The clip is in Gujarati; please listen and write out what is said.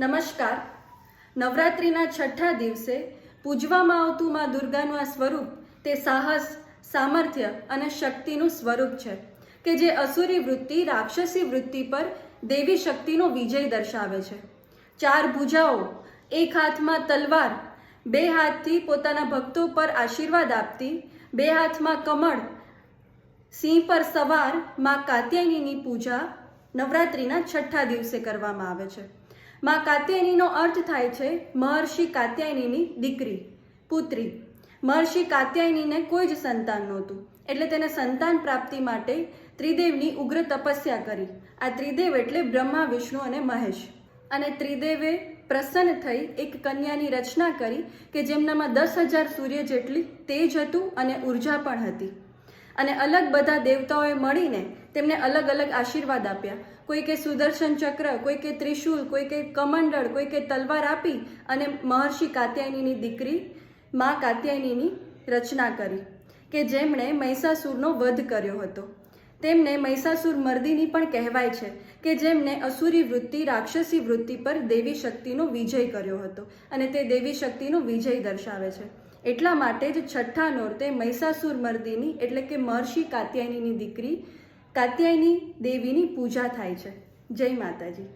નમસ્કાર. નવરાત્રિના છઠ્ઠા દિવસે પૂજવામાં આવતું માં દુર્ગાનું આ સ્વરૂપ તે સાહસ, સામર્થ્ય અને શક્તિનું સ્વરૂપ છે કે જે અસુરી વૃત્તિ, રાક્ષસી વૃત્તિ પર દેવી શક્તિનો વિજય દર્શાવે છે. ચાર ભુજાઓ, એક હાથમાં તલવાર, બે હાથથી પોતાના ભક્તો પર આશીર્વાદ આપતી, બે હાથમાં કમળ, સિંહ પર સવારમાં કાત્યાયનીની પૂજા નવરાત્રિના છઠ્ઠા દિવસે કરવામાં આવે છે. માં કાત્યાયનીનો અર્થ થાય છે મહર્ષિ કાત્યાયનીની દીકરી, પુત્રી. મહર્ષિ કાત્યાયનીને કોઈ જ સંતાન નહોતું. એટલે તેને સંતાન પ્રાપ્તિ માટે ત્રિદેવની ઉગ્ર તપસ્યા કરી. આ ત્રિદેવ એટલે બ્રહ્મા, વિષ્ણુ અને મહેશ. અને ત્રિદેવે પ્રસન્ન થઈ એક કન્યાની રચના કરી કે જેમનામાં દસ હજાર સૂર્ય જેટલી તેજ હતું અને ઊર્જા પણ હતી. અને અલગ બધા દેવતાઓએ મળીને તેમને અલગ અલગ આશીર્વાદ આપ્યા. કોઈ કે સુદર્શન ચક્ર, કોઈ કે ત્રિશૂલ, કોઈ કે કમંડળ, કોઈ કે તલવાર આપી અને મહર્ષિ કાત્યાયનીની દીકરી મા કાત્યાયનીની રચના કરી કે જેમણે મહિષાસુરનો વધ કર્યો હતો. તેમને મહિષાસુર મર્દિની પણ કહેવાય છે કે જેમણે અસુરી વૃત્તિ, રાક્ષસી વૃત્તિ પર દેવી શક્તિનો વિજય કર્યો હતો અને તે દેવી શક્તિનો વિજય દર્શાવે છે. એટલા માટે જ છઠ્ઠા નોરતે મહિષાસુર મર્દિની એટલે કે મહર્ષિ કાત્યાયનીની દીકરી કાત્યાયની દેવીની પૂજા થાય છે. જય માતાજી.